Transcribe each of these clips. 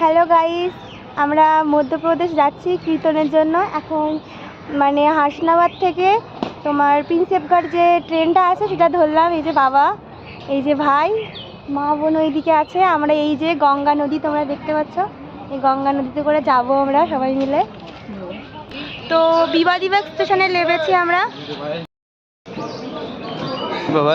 Hello guys আমরা মধ্যপ্রদেশ যাচ্ছি কীর্তনের জন্য। এখন মানে হাসনাবাদ থেকে তোমার প্রিন্সেপগড় যে ট্রেনটা আছে, সেটা ধরলাম। এই যে বাবা, এই যে ভাই, মা বোন ওইদিকে আছে। আমরা এই যে গঙ্গা নদী, তোমরা দেখতে পাচ্ছ। এই গঙ্গা নদীতে করে যাব আমরা সবাই মিলে। তো বিবাদিবাগ স্টেশনে নেমেছি আমরা। বাবা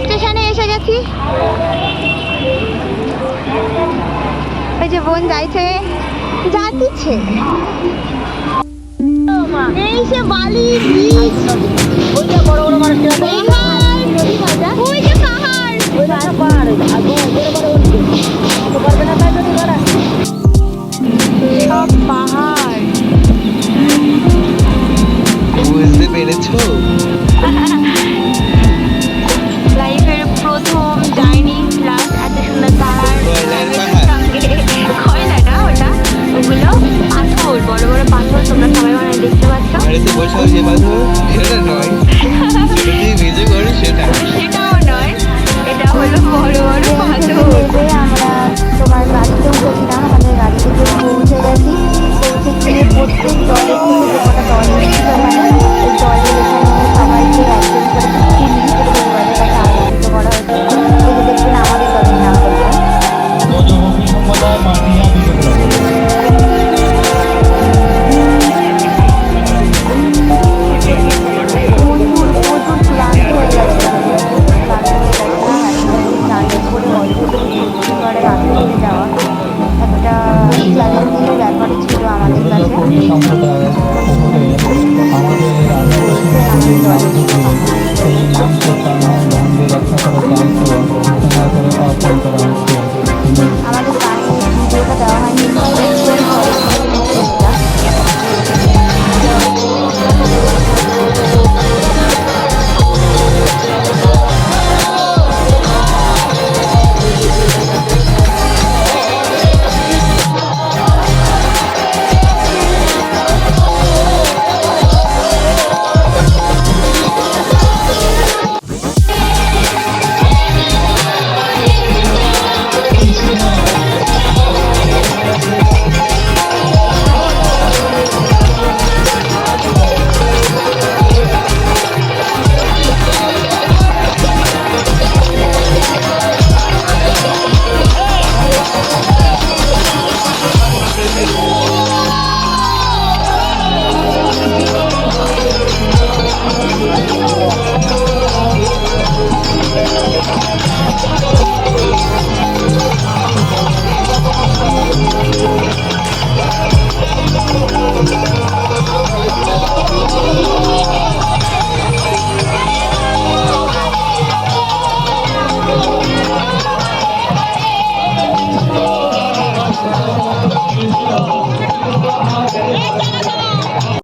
স্টেশনে এসে গেছি। এই যে বোন যাইছে এই সে বালি বিচ ওইটা বড় বড় মানুষের পাহাড় ওই যে পাহাড় ওইটা একটা পাহাড়। আর বড় বড় বড় ওইটা তো পারবে না তাই যদি সব পাহাড়। বুঝতে পেরেছ?